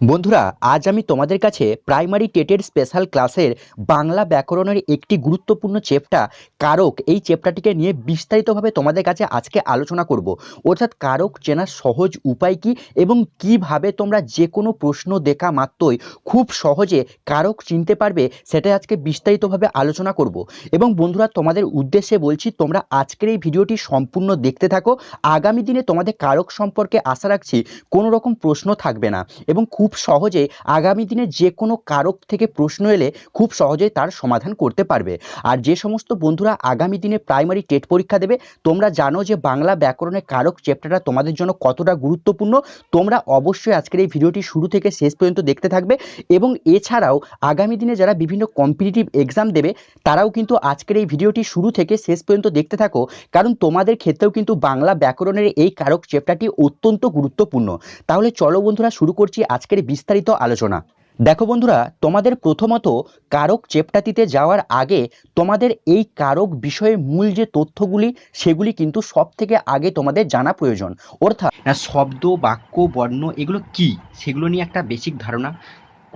বন্ধুরা, আজ আমি তোমাদের কাছে প্রাইমারি টেটের স্পেশাল ক্লাসের বাংলা ব্যাকরণের একটি গুরুত্বপূর্ণ চেপ্টা কারক, এই চেপ্টাটিকে নিয়ে বিস্তারিতভাবে তোমাদের কাছে আজকে আলোচনা করব। অর্থাৎ কারক চেনার সহজ উপায় কি এবং কীভাবে তোমরা যে কোনো প্রশ্ন দেখা মাত্রই খুব সহজে কারক চিনতে পারবে, সেটাই আজকে বিস্তারিতভাবে আলোচনা করব। এবং বন্ধুরা, তোমাদের উদ্দেশ্যে বলছি, তোমরা আজকের এই ভিডিওটি সম্পূর্ণ দেখতে থাকো। আগামী দিনে তোমাদের কারক সম্পর্কে আশা রাখছি, কোনো রকম প্রশ্ন থাকবে না। এবং খুব সহজে আগামী দিনে যে কোনো কারক থেকে প্রশ্ন এলে খুব সহজেই তার সমাধান করতে পারবে। আর যে সমস্ত বন্ধুরা আগামী দিনে প্রাইমারি টেট পরীক্ষা দেবে, তোমরা জানো যে বাংলা ব্যাকরণের কারক চ্যাপ্টারটা তোমাদের জন্য কতটা গুরুত্বপূর্ণ। তোমরা অবশ্যই আজকের এই ভিডিওটি শুরু থেকে শেষ পর্যন্ত দেখতে থাকবে এবং এছাড়াও আগামী দিনে যারা বিভিন্ন কম্পিটিটিভ এক্সাম দেবে, তারাও কিন্তু আজকের এই ভিডিওটি শুরু থেকে শেষ পর্যন্ত দেখতে থাকো। কারণ তোমাদের ক্ষেত্রেও কিন্তু বাংলা ব্যাকরণের এই কারক চ্যাপ্টারটি অত্যন্ত গুরুত্বপূর্ণ। তাহলে চলো বন্ধুরা শুরু করছি আজকের বিস্তারিত আলোচনা। দেখো বন্ধুরা, তোমাদের প্রথমত কারক চেপটাতিতে যাওয়ার আগে তোমাদের এই কারক বিষয়ে মূল যে তথ্যগুলি, সেগুলি কিন্তু সব থেকে আগে তোমাদের জানা প্রয়োজন। অর্থাৎ শব্দ, বাক্য, বর্ণ এগুলো কি? সেগুলো নিয়ে একটা বেসিক ধারণা।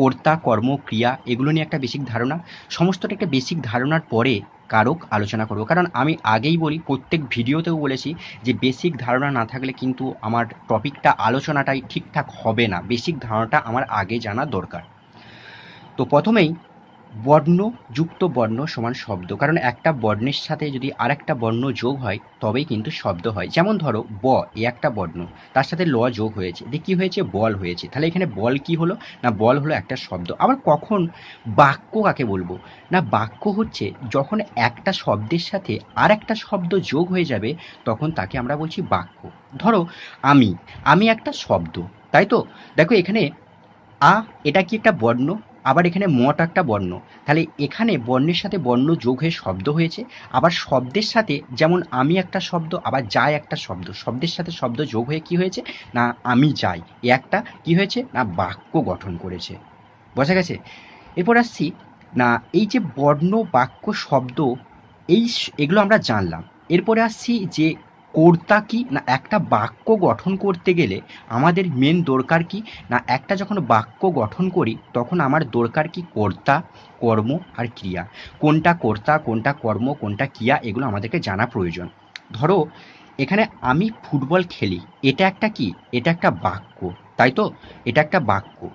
কর্তা, কর্ম, ক্রিয়া, এগুলো নিয়ে একটা বেসিক ধারণা। সমস্তটা একটা বেসিক ধারণার পরে কারক আলোচনা করব। কারণ আমি আগেই বলি, প্রত্যেক ভিডিওতেও বলেছি যে বেসিক ধারণা না থাকলে কিন্তু আমার টপিকটা, আলোচনাটাই ঠিকঠাক হবে না। বেসিক ধারণাটা আমার আগে জানা দরকার। তো প্রথমেই বর্ণ যুক্ত বর্ণ সমান শব্দ। কারণ একটা বর্ণের সাথে যদি আরেকটা বর্ণ যোগ হয়, তবেই কিন্তু শব্দ হয়। যেমন ধরো, ব, এ একটা বর্ণ। তার সাথে ল যোগ হয়েছে। দিয়ে কী হয়েছে? বল হয়েছে। তাহলে এখানে বল কি হলো? না, বল হলো একটা শব্দ। আবার কখন বাক্য কাকে বলব? না, বাক্য হচ্ছে যখন একটা শব্দের সাথে আর একটা শব্দ যোগ হয়ে যাবে, তখন তাকে আমরা বলছি বাক্য। ধরো, আমি। আমি একটা শব্দ। তাই তো? দেখো এখানে আ, এটা কি একটা বর্ণ? আবার এখানে মট একটা বর্ণ। তাহলে এখানে বর্ণের সাথে বর্ণ যোগ হয়ে শব্দ হয়েছে, আবার শব্দের সাথে যেমন আমি একটা শব্দ, আবার যাই একটা শব্দ, শব্দের সাথে শব্দ যোগ হয়ে কি হয়েছে? না, আমি যাই, এ একটা কি হয়েছে? না, বাক্য গঠন করেছে। বোঝা গেছে? এরপর আসছি, না, এই যে বর্ণ, বাক্য, শব্দ, এই এগুলো আমরা জানলাম। এরপরে আসছি যে কর্তা কি? না, একটা বাক্য গঠন করতে গেলে আমাদের মেন দরকার কি? না, একটা যখন বাক্য গঠন করি, তখন আমার দরকার কি কর্তা, কর্ম আর ক্রিয়া? কোনটা কর্তা, কোনটা কর্ম, কোনটা ক্রিয়া, এগুলো আমাদেরকে জানা প্রয়োজন। ধরো, এখানে আমি ফুটবল খেলি, এটা একটা কি? এটা একটা বাক্য, তাই তো? এটা একটা বাক্য।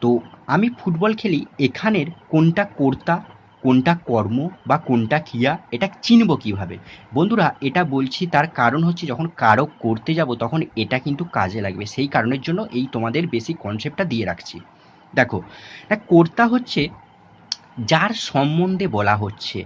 তো, আমি ফুটবল খেলি, এখানের কোনটা কর্তা কোনটা কর্ম বা কোনটা ক্রিয়া, এটা চিনব কীভাবে? বন্ধুরা, এটা বলছি তার কারণ হচ্ছে যখন কারও করতে যাব, তখন এটা কিন্তু কাজে লাগবে। সেই কারণের জন্য এই তোমাদের বেশি কনসেপ্টটা দিয়ে রাখছি। দেখো কর্তা হচ্ছে যার সম্বন্ধে বলা হচ্ছে।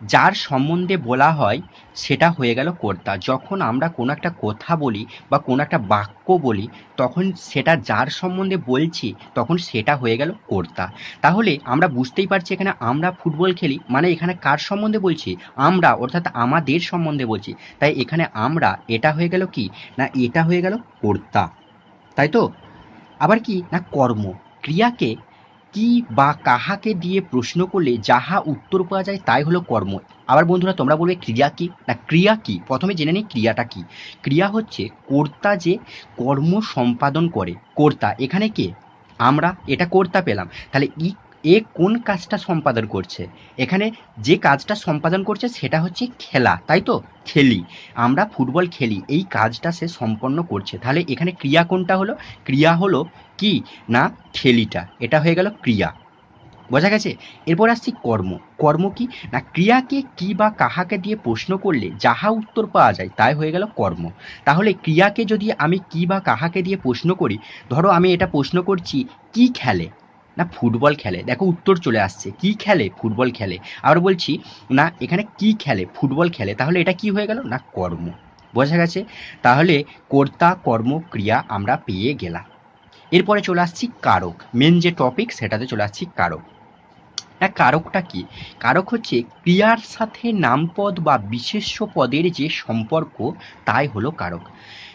যার সম্বন্ধে বলা হয়, সেটা হয়ে গেল কর্তা। যখন আমরা কোনো একটা কথা বলি বা কোনো একটা বাক্য বলি, তখন সেটা যার সম্বন্ধে বলছি, তখন সেটা হয়ে গেল কর্তা। তাহলে আমরা বুঝতেই পারছি এখানে আমরা ফুটবল খেলি মানে এখানে কার সম্বন্ধে বলছি? আমরা, অর্থাৎ আমাদের সম্বন্ধে বলছি। তাই এখানে আমরা, এটা হয়ে গেল কি? না, এটা হয়ে গেল কর্তা। তাই তো? আবার কি? না, কর্ম। ক্রিয়াকে কি বা কাহাকে দিয়ে প্রশ্ন করলে যাহা উত্তর পাওয়া যায় তাই হলো কর্ম। আবার বন্ধুরা, তোমরা বলবে, ক্রিয়া কি? না, ক্রিয়া কি? প্রথমে জেনে নিই ক্রিয়াটা কি। ক্রিয়া হচ্ছে কর্তা যে কর্ম সম্পাদন করে। কর্তা, এখানে কে? আমরা, এটা কর্তা পেলাম। তাহলে ই এ কোন কাজটা সম্পাদন করছে? এখানে যে কাজটা সম্পাদন করছে সেটা হচ্ছে খেলা, তাই তো? খেলি। আমরা ফুটবল খেলি, এই কাজটা সে সম্পন্ন করছে। তাহলে এখানে ক্রিয়া কোনটা হলো? ক্রিয়া হলো কি না খেলিটা? এটা হয়ে গেল ক্রিয়া। বোঝা গেছে? এরপর আসছি কর্ম। কর্ম কি? না, ক্রিয়াকে কি বা কাহাকে দিয়ে প্রশ্ন করলে যাহা উত্তর পাওয়া যায় তাই হয়ে গেল কর্ম। তাহলে ক্রিয়াকে যদি আমি কি বা কাহাকে দিয়ে প্রশ্ন করি, ধরো আমি এটা প্রশ্ন করছি, কি খেলে? না, ফুটবল খেলে। দেখো, উত্তর চলে আসছে। কি খেলে? ফুটবল খেলে। আবার বলছি, না, এখানে কি খেলে? ফুটবল খেলে। তাহলে এটা কি হয়ে গেল? না, কর্ম। বোঝা গেছে? তাহলে কর্তা, কর্ম, ক্রিয়া আমরা পেয়ে গেলাম। এরপরে চলে আসছি কারক। মেন যে টপিক সেটাতে চলে আসছি কারক। না, কারকটা কি? কারক হচ্ছে ক্রিয়ার সাথে নামপদ বা বিশেষ্য পদের যে সম্পর্ক, তাই হলো কারক।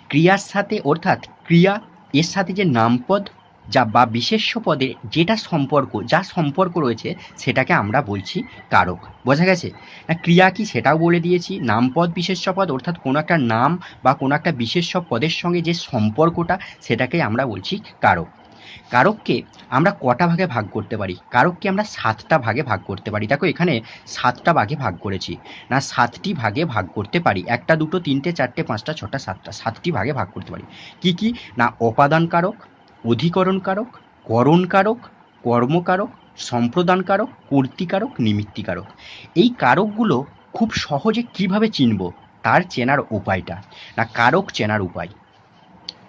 ক্রিয়ার সাথে, অর্থাৎ ক্রিয়া, এর সাথে যে নামপদ যা বা বিশেষ্য পদের যেটা সম্পর্ক, যা সম্পর্ক রয়েছে, সেটাকে আমরা বলছি কারক। বোঝা গেছে? না, ক্রিয়া কি সেটাও বলে দিয়েছি। নামপদ বিশেষ্য পদ, অর্থাৎ কোনো একটা নাম বা কোনো একটা বিশেষ্য পদের সঙ্গে যে সম্পর্কটা, সেটাকে আমরা বলছি কারক। কারককে আমরা কটা ভাগে ভাগ করতে পারি? কারককে আমরা সাতটা ভাগে ভাগ করতে পারি। দেখো, এখানে সাতটা ভাগে ভাগ করেছি। না, সাতটি ভাগে ভাগ করতে পারি। একটা, দুটো, তিনটে, চারটে, পাঁচটা, ছটা, সাতটা, সাতটি ভাগে ভাগ করতে পারি। কি কি? না, অপাদান কারক অধিকরণ কারক করণ কারক কর্মকারক সম্প্রদান কারক কর্তিকারক, নিমিত্তিকারক। এই কারকগুলো খুব সহজে কীভাবে চিনব? তার চেনার উপায়টা। না, কারক চেনার উপায়।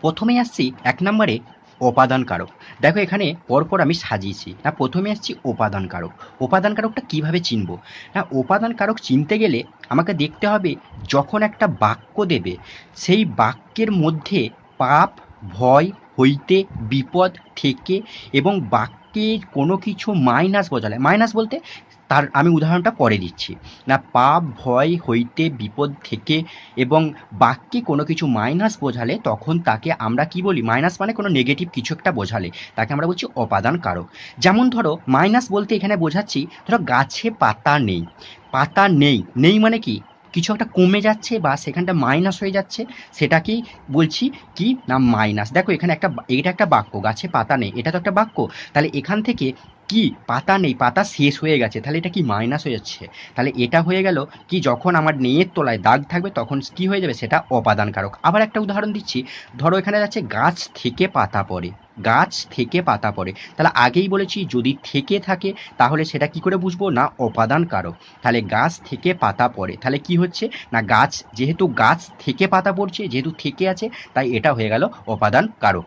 প্রথমে আসছি এক নম্বরে উপাদান কারক দেখো, এখানে পরপর আমি সাজিয়েছি। না, প্রথমে আসছি উপাদান কারক উপাদান কারকটা কীভাবে চিনব? না উপাদান কারক চিনতে গেলে আমাকে দেখতে হবে যখন একটা বাক্য দেবে। সেই বাক্যের মধ্যে পাপ ভয়, হইতে, বিপদ, থেকে এবং বাক্যে কোনো কিছু মাইনাস বোঝালে। মাইনাস বলতে তার, আমি উদাহরণটা পরে দিচ্ছি। না, পাপ, ভয়, হইতে, বিপদ, থেকে এবং বাক্যে কোনো কিছু মাইনাস বোঝালে তখন তাকে আমরা কি বলি? মাইনাস মানে কোনো নেগেটিভ কিছু একটা বোঝালে। তাকে আমরা বলছি অপাদান কারক। যেমন ধরো মাইনাস বলতে এখানে বোঝাচ্ছি, ধরো গাছে পাতা নেই। পাতা নেই। নেই মানে কি? কিছু একটা কমে যাচ্ছে বা সেখানটা মাইনাস হয়ে যাচ্ছে, সেটাকেই বলছি কি? না মাইনাস দেখো, এখানে একটা এটা একটা বাক্য, গাছে পাতা নেই, এটা তো একটা বাক্য। তাহলে এখান থেকে কি? পাতা নেই, পাতা শেষ হয়ে গেছে। তাহলে এটা কি মাইনাস হয়ে যাচ্ছে? তাহলে এটা হয়ে গেল কি যখন আমার নেয়ের তলায় দাগ থাকবে তখন কি হয়ে যাবে? সেটা অপাদান কারক আবার একটা উদাহরণ দিচ্ছি। ধরো এখানে যাচ্ছে, গাছ থেকে পাতা পড়ে। গাছ থেকে পাতা পড়ে। তাহলে আগেই বলেছি, যদি থেকে থাকে, তাহলে সেটা কি করে বুঝব? না অপাদান কারক তাহলে গাছ থেকে পাতা পড়ে। তাহলে কি হচ্ছে? না, গাছ, যেহেতু গাছ থেকে পাতা পড়ছে, যেহেতু থেকে আছে, তাই এটা হয়ে গেল অপাদান কারক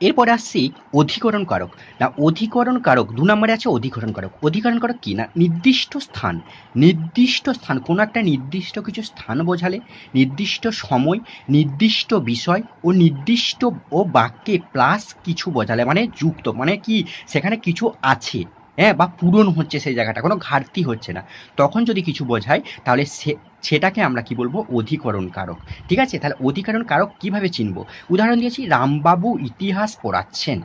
এরপরে আসছি অধিকরণ কারক না অধিকরণ কারক দু নম্বরে আছে অধিকরণ কারক অধিকরণ কারক কি? না, নির্দিষ্ট স্থান। নির্দিষ্ট স্থান, কোনো একটা নির্দিষ্ট কিছু স্থান বোঝালে নির্দিষ্ট সময়, নির্দিষ্ট বিষয় ও নির্দিষ্ট ও বাক্যে প্লাস কিছু বোঝালে মানে যুক্ত মানে কি? সেখানে কিছু আছে। হ্যাঁ বা পূরণ হচ্ছে সেই জায়গাটা, কোনো ঘাটতি হচ্ছে না। তখন যদি কিছু বোঝায়, তাহলে সে, সেটাকে আমরা কি বলব? অধিকরণ কারক ঠিক আছে? তাহলে অধিকরণ কারক কীভাবে চিনব? উদাহরণ দিয়েছি, রামবাবু ইতিহাস পড়াচ্ছেন।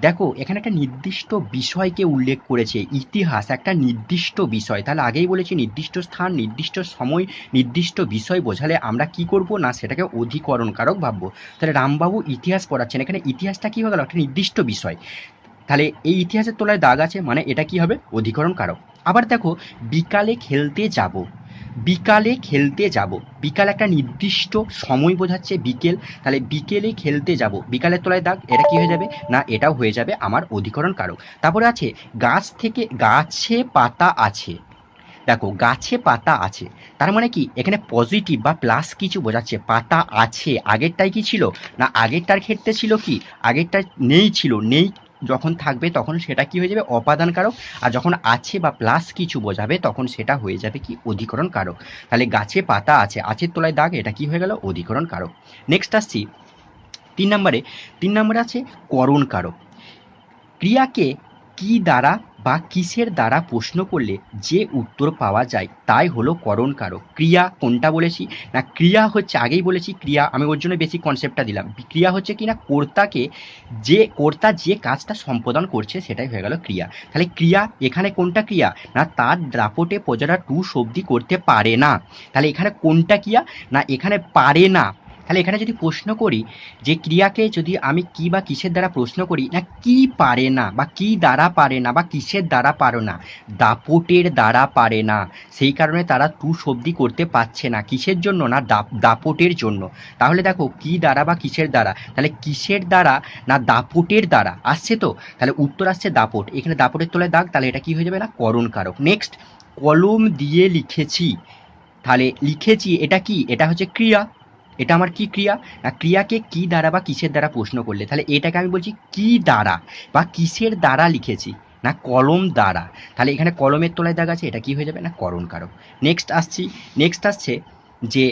দেখো, এখানে একটা নির্দিষ্ট বিষয়কে উল্লেখ করেছে, ইতিহাস, একটা নির্দিষ্ট বিষয়। তাহলে আগেই বলেছি, নির্দিষ্ট স্থান, নির্দিষ্ট সময়, নির্দিষ্ট বিষয় বোঝালে আমরা কি করব? না, সেটাকে অধিকরণ কারক ভাববো। তাহলে রামবাবু ইতিহাস পড়াচ্ছেন। এখানে ইতিহাসটা কি হয়ে গেল? একটা নির্দিষ্ট বিষয়। তাহলে এই ইতিহাসের তলায় দাগ আছে মানে এটা কি হবে? অধিকরণ কারক আবার দেখো, বিকালে খেলতে যাব। বিকালে খেলতে যাব। বিকাল একটা নির্দিষ্ট সময় বোঝাচ্ছে বিকেল। তাহলে বিকেলে খেলতে যাব। বিকালের তলায় দাগ, এটা কি হয়ে যাবে? না, এটাও হয়ে যাবে আমার অধিকরণ কারক তারপরে আছে, গাছ থেকে, গাছে পাতা আছে। দেখো, গাছে পাতা আছে। তার মানে কি? এখানে পজিটিভ বা প্লাস কিছু বোঝাচ্ছে। পাতা আছে। আগেরটাই কি ছিল? না, আগেরটার ক্ষেত্রে ছিল কি? আগেরটা নেই ছিল। নেই যখন থাকবে তখন সেটা কি হয়ে যাবে? অপাদান কারক আর যখন আছে বা প্লাস কিছু বোঝাবে তখন সেটা হয়ে যাবে কি? অধিকরণ কারক তাহলে গাছে পাতা আছে আছে তলায় দাগ, এটা কি হয়ে গেল? অধিকরণ কারক নেক্সট আসছি। তিন নম্বরে তিন নম্বরে আছে করণ কারক ক্রিয়াকে কি দ্বারা বা কিসের দ্বারা প্রশ্ন করলে যে উত্তর পাওয়া যায়, তাই হলো করণ কারক। ক্রিয়া কোনটা বলেছি? না, ক্রিয়া হচ্ছে, আগেই বলেছি ক্রিয়া, আমি ওর জন্য বেশি কনসেপ্টটা দিলাম। ক্রিয়া হচ্ছে কি না, কর্তাকে যে, কর্তা যে কাজটা সম্পাদন করছে, সেটাই হয়ে গেল ক্রিয়া। তাহলে ক্রিয়া, এখানে কোনটা ক্রিয়া? না, তার দ্রাপটে প্রজারা টু শব্দি করতে পারে না। তাহলে এখানে কোনটা ক্রিয়া? না, এখানে পারে না। তাহলে এখানে যদি প্রশ্ন করি যে ক্রিয়াকে যদি আমি কি বা কিসের দ্বারা প্রশ্ন করি, না কি পারে না বা কি দ্বারা পারে না বা কিসের দ্বারা পারো না, দাপটের দ্বারা পারে না, সেই কারণে তারা টু শব্দি করতে পারছে না, কিসের জন্য না দাপ- দাপটের জন্য। তাহলে দেখো কি দ্বারা বা কিসের দ্বারা, তাহলে কিসের দ্বারা না দাপটের দ্বারা, আসছে তো? তাহলে উত্তর আসছে দাপট, এখানে দাপটের তলায় দাগ, তাহলে এটা কি হয়ে যাবে না? করণ কারক। নেক্সট কলম দিয়ে লিখেছি। তাহলে লিখেছি এটা কি? এটা হচ্ছে ক্রিয়া। এটা আমার কি ক্রিয়া? না ক্রিয়াকে কি দ্বারা বা কিসের দ্বারা প্রশ্ন করলে? তাহলে এটাকে আমি বলছি কি দ্বারা বা কিসের দ্বারা লিখেছি? না কলম দ্বারা। তাহলে এখানে কলমের তলায় দাগ আছে, এটা কি হয়ে যাবে? না করণ কারক নেক্সট আসছি। নেক্সট আসছে যে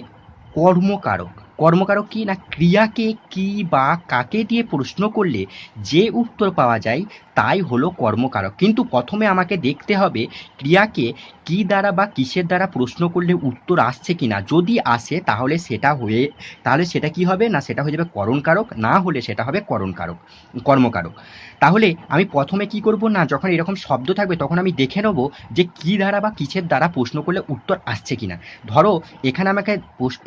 কর্মকারক। কর্মকারক কি না ক্রিয়াকে কি বা কাকে দিয়ে প্রশ্ন করলে যে উত্তর পাওয়া যায় তাই হলো কর্মকারক। কিন্তু প্রথমে আমাকে দেখতে হবে ক্রিয়াকে কি দ্বারা বা কিসের দ্বারা প্রশ্ন করলে উত্তর আসছে কি না। যদি আসে তাহলে সেটা হয়ে, তাহলে সেটা কি হবে? না, সেটা হয়ে যাবে করণকারক, না হলে সেটা হবে করণকারক, কর্মকারক। তাহলে আমি প্রথমে কি করব না, যখন এরকম শব্দ থাকবে তখন আমি দেখে নেব যে কি দ্বারা বা কিসের দ্বারা প্রশ্ন করলে উত্তর আসছে কি না। ধরো, এখানে আমাকে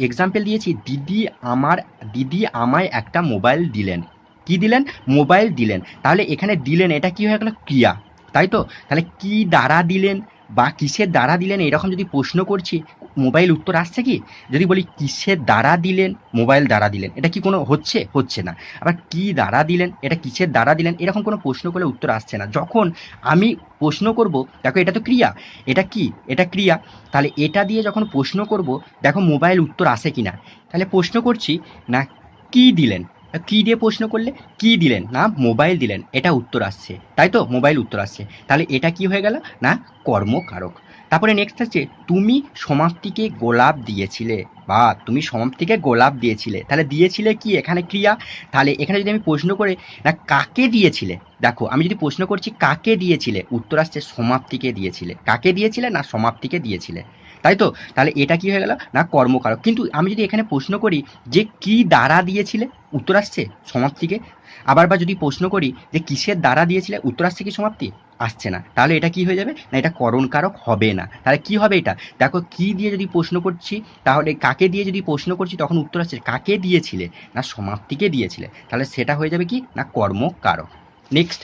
এক্সাম্পল দিয়েছি, দিদি আমার, দিদি আমায় একটা মোবাইল দিলেন। কি দিলেন? মোবাইল দিলেন। তাহলে এখানে দিলেন, এটা কি হয়ে গেল? ক্রিয়া। তাই তো? তাহলে কি দ্বারা দিলেন? বা কিসের দ্বারা দিলেন? এরকম যদি প্রশ্ন করছি, মোবাইল উত্তর আসছে কি? যদি বলি কিসের দ্বারা দিলেন, মোবাইল দ্বারা দিলেন, এটা কি কোনো হচ্ছে? হচ্ছে না। আবার কি দ্বারা দিলেন, এটা কিসের দ্বারা দিলেন, এরকম কোনো প্রশ্ন করলে উত্তর আসছে না। যখন আমি প্রশ্ন করব, দেখো এটা তো ক্রিয়া, এটা কি? এটা ক্রিয়া। তাহলে এটা দিয়ে যখন প্রশ্ন করব, দেখো মোবাইল উত্তর আসে কি না তাহলে প্রশ্ন করছি, না, কি দিলেন? কি দিয়ে প্রশ্ন করলে? কি দিলেন? না মোবাইল দিলেন। এটা উত্তর আসছে। তাই তো? মোবাইল উত্তর আসছে। তাহলে এটা কি হয়ে গেল? না, কর্মকারক। তারপরে নেক্সট হচ্ছে, তুমি সমাপ্তিকে গোলাপ দিয়েছিলে। বা তুমি সমাপ্তিকে গোলাপ দিয়েছিলে। তাহলে দিয়েছিলে কি? এখানে ক্রিয়া। তাহলে এখানে যদি আমি প্রশ্ন করে, না, কাকে দিয়েছিলে? দেখো, আমি যদি প্রশ্ন করছি, কাকে দিয়েছিলে? উত্তর আসছে, সমাপ্তিকে দিয়েছিলে। কাকে দিয়েছিলে? না, সমাপ্তিকে দিয়েছিলে। তাই তো? তাহলে এটা কি হয়ে গেল? না, কর্মকারক। কিন্তু আমি যদি এখানে প্রশ্ন করি যে কি দ্বারা দিয়েছিলে? উত্তর আসছে, সমাপ্তিকে। আবার বা যদি প্রশ্ন করি যে কিসের দ্বারা দিয়েছিলে? উত্তর আসছে কি সমাপ্তি? আসছে না। তাহলে এটা কি হয়ে যাবে? না, এটা করণকারক হবে না। তাহলে কি হবে এটা? দেখো, কি দিয়ে যদি প্রশ্ন করছি, তাহলে কাকে দিয়ে যদি প্রশ্ন করছি, তখন উত্তর আসছে কাকে দিয়েছিলে? না, সমাপ্তিকে দিয়েছিলে। তাহলে সেটা হয়ে যাবে কি? না, কর্মকারক। নেক্সট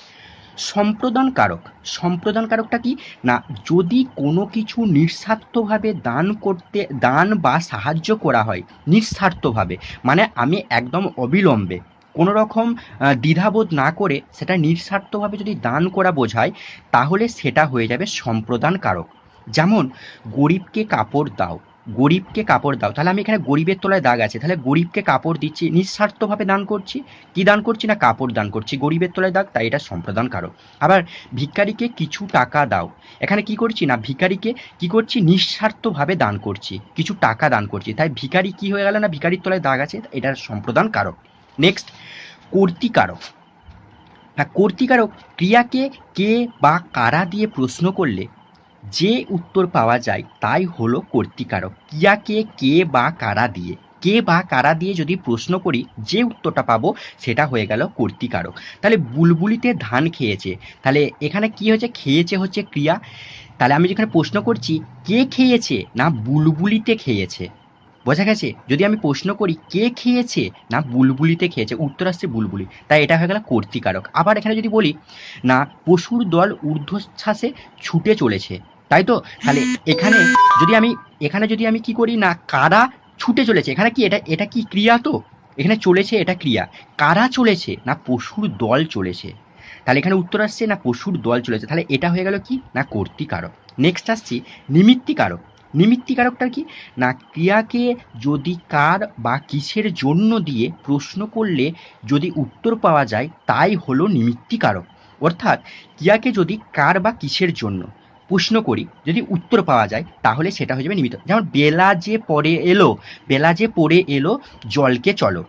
সম্প্রদান কারক সম্প্রদান কারকটা কি? না, যদি কোনো কিছু নিঃস্বার্থভাবে দান করতে, দান বা সাহায্য করা হয়, নিঃস্বার্থভাবে মানে আমি একদম অবিলম্বে কোনো রকম দ্বিধাবোধ না করে সেটা নিঃস্বার্থভাবে যদি দান করা বোঝায়, তাহলে সেটা হয়ে যাবে সম্প্রদান কারক যেমন, গরিবকে কাপড় দাও। গরিবকে কাপড় দাও। তাহলে আমি এখানে গরিবের তলায় দাগ আছে। তাহলে গরিবকে কাপড় দিচ্ছি, নিঃস্বার্থভাবে দান করছি। কি দান করছি না কাপড় দান করছি? গরিবের তলায় দাগ, তাই এটা সম্প্রদান কারক আবার, ভিখারিকে কিছু টাকা দাও। এখানে কি করছি না? ভিখারিকে কি করছি? নিঃস্বার্থভাবে দান করছি। কিছু টাকা দান করছি। তাই ভিখারি কি হয়ে গেল না? ভিখারির তলায় দাগ আছে। এটা সম্প্রদান কারক নেক্সট কর্তিকারক। হ্যাঁ কর্তিকারক ক্রিয়াকে কে বা কারা দিয়ে প্রশ্ন করলে যে উত্তর পাওয়া যায় তাই হলো কর্তিকারক। ক্রিয়াকে কে বা কারা দিয়ে, কে বা কারা দিয়ে যদি প্রশ্ন করি যে উত্তরটা পাবো সেটা হয়ে গেল কর্তিকারক। তাহলে বুলবুলিতে ধান খেয়েছে, তাহলে এখানে কি হচ্ছে খেয়েছে হচ্ছে ক্রিয়া। তাহলে আমি যেখানে প্রশ্ন করছি, কে খেয়েছে না বুলবুলিতে খেয়েছে? বোঝা গেছে? যদি আমি প্রশ্ন করি, কে খেয়েছে? না, বুলবুলিতে খেয়েছে। উত্তর আসছে বুলবুলি। তাই এটা হয়ে গেল কর্তিকারক। আবার এখানে যদি বলি, না, পশুর দল ঊর্ধ্বশ্বাসে ছুটে চলেছে। তাই তো? তাহলে এখানে যদি আমি, এখানে যদি আমি কি করি, না, কারা ছুটে চলেছে? এখানে কি, এটা এটা কি ক্রিয়া তো? এখানে চলেছে, এটা ক্রিয়া। কারা চলেছে? না, পশুর দল চলেছে। তাহলে এখানে উত্তর আসছে, না, পশুর দল চলেছে। তাহলে এটা হয়ে গেল কি? না, কর্তিকারক। নেক্সট আসছি, নিমিত্তিকারক। নিমিত্তিকারকটা কি? না, ক্রিয়াকে যদি কার বা কিসের জন্য দিয়ে প্রশ্ন করলে যদি উত্তর পাওয়া যায়, তাই হলো নিমিত্তিকারক। অর্থাৎ, ক্রিয়াকে যদি কার বা কিসের জন্য প্রশ্ন করি, যদি উত্তর পাওয়া যায়, তাহলে সেটা হয়ে যাবে নিমিত্ত। যেমন, বেলা যে পড়ে এলো, বেলা যে পড়ে এলো, জলকে চলো।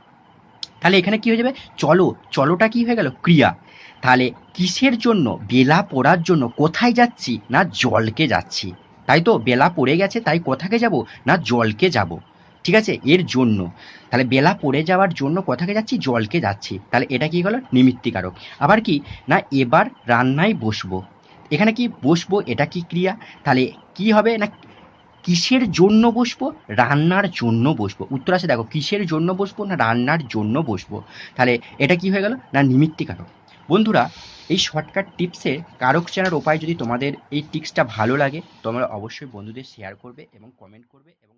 তাহলে এখানে কি হয়ে যাবে? চলো, চলোটা কি হয়ে গেল? ক্রিয়া। তাহলে, কিসের জন্য? বেলা পড়ার জন্য কোথায় যাচ্ছি? না, জলকে যাচ্ছি। তাই তো বেলা পড়ে গেছে, তাই কোথাকে যাব? না জলকে যাব। ঠিক আছে? এর জন্য। তাহলে বেলা পড়ে যাওয়ার জন্য কোথাকে যাচ্ছি? জলকে যাচ্ছি। তাহলে এটা কি হলো? নিমিত্তিকারক। আবার কি? না, এবার রান্নায় বসবো। এখানে কি বসবো? এটা কি ক্রিয়া? তাহলে কি হবে? না, কিসের জন্য বসবো? রান্নার জন্য বসবো। উত্তর আছে দেখো, কিসের জন্য বসবো? না, রান্নার জন্য বসবো। তাহলে এটা কি হয়ে গেল? না, নিমিত্তিকারক। বন্ধুরা, এই শর্টকাট টিপসের কারক চেনার উপায় যদি তোমাদের এই টিপসটা ভালো লাগে, তোমরা অবশ্যই বন্ধুদের শেয়ার করবে এবং কমেন্ট করবে এবং